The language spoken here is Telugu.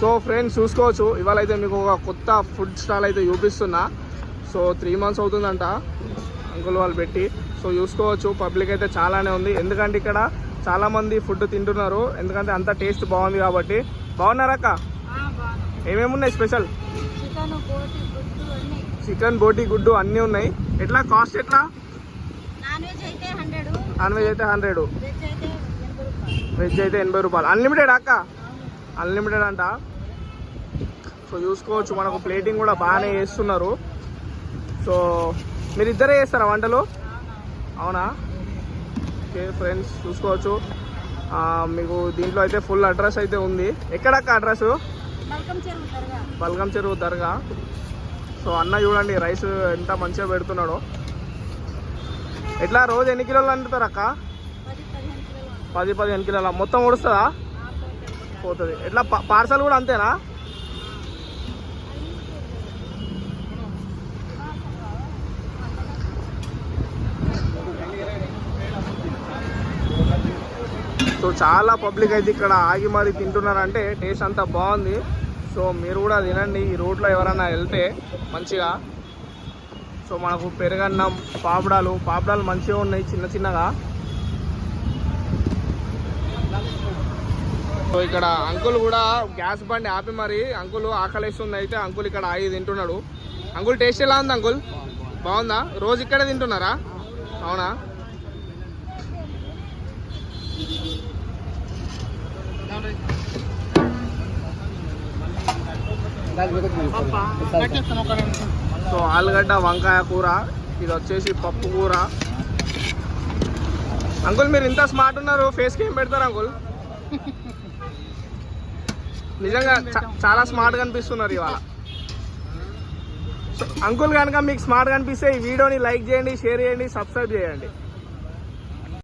సో ఫ్రెండ్స్ చూసుకోవచ్చు. ఇవాళ అయితే మీకు ఒక కొత్త ఫుడ్ స్టాల్ అయితే చూపిస్తున్నా. సో త్రీ మంత్స్ అవుతుందంట అంకుల్ వాళ్ళు పెట్టి. సో చూసుకోవచ్చు పబ్లిక్ అయితే చాలానే ఉంది. ఎందుకంటే ఇక్కడ చాలా మంది ఫుడ్ తింటున్నారు. ఎందుకంటే అంత టేస్ట్ బాగుంది కాబట్టి. బాగున్నారా అక్క? ఏమేమి ఉన్నాయి స్పెషల్? చికెన్ బోటి గుడ్డు అన్ని. ఉన్నాయి. ఎట్లా? కాస్ట్ ఎట్లా? నాన్ వెజ్ అయితే హండ్రెడ్. వెజ్ అయితే ఎనభై రూపాయలు. అన్లిమిటెడ్ అక్క? అన్లిమిటెడ్ అంట. సో చూసుకోవచ్చు మనకు ప్లేటింగ్ కూడా బాగానే చేస్తున్నారు. సో మీరు ఇద్దరే చేస్తారా వంటలు? అవునా? ఓకే ఫ్రెండ్స్ చూసుకోవచ్చు. మీకు దీంట్లో అయితే ఫుల్ అడ్రస్ అయితే ఉంది. ఎక్కడక్క అడ్రస్ బల్గం చెరువు దర్గా. సో అన్న చూడండి రైస్ ఎంత మంచిగా పెడుతున్నాడో. ఎట్లా రోజు ఎన్ని కిలోలు అంటుతారు అక్క? పది పదిహేను కిలోలు. మొత్తం ఉడుస్తుందా. పోతుంది. ఎట్లా పార్సల్ కూడా అంతేనా? సో చాలా పబ్లిక్ అయితే ఇక్కడ ఆగి మరి తింటున్నారంటే టేస్ట్ అంతా బాగుంది. సో మీరు కూడా తినండి ఈ రోడ్లో ఎవరైనా వెళ్తే మంచిగా. సో మనకు పెరగన్నం పాపడాలు పాపడాలు మంచిగా ఉన్నాయి చిన్న చిన్నగా. సో ఇక్కడ అంకుల్ కూడా గ్యాస్ బండి ఆపి మరి అంకుల్ ఆకలిస్తుంది అయితే అంకుల్ ఇక్కడ ఆగి తింటున్నాడు. అంకుల్ టేస్ట్ ఎలా ఉంది అంకుల్? బాగుందా? రోజు ఇక్కడే తింటున్నారా? అవునా? సో ఆలుగడ్డ వంకాయ కూర ఇది వచ్చేసి పప్పు కూర. అంకుల్ మీరు ఇంత స్మార్ట్ ఉన్నారు ఫేస్కి ఏం పెడతారు అంకుల్? నిజంగా చాలా స్మార్ట్ కనిపిస్తున్నారు ఇవాళ. సో అంకుల్ కనుక మీకు స్మార్ట్ కనిపిస్తే ఈ వీడియోని లైక్ చేయండి షేర్ చేయండి సబ్స్క్రైబ్ చేయండి.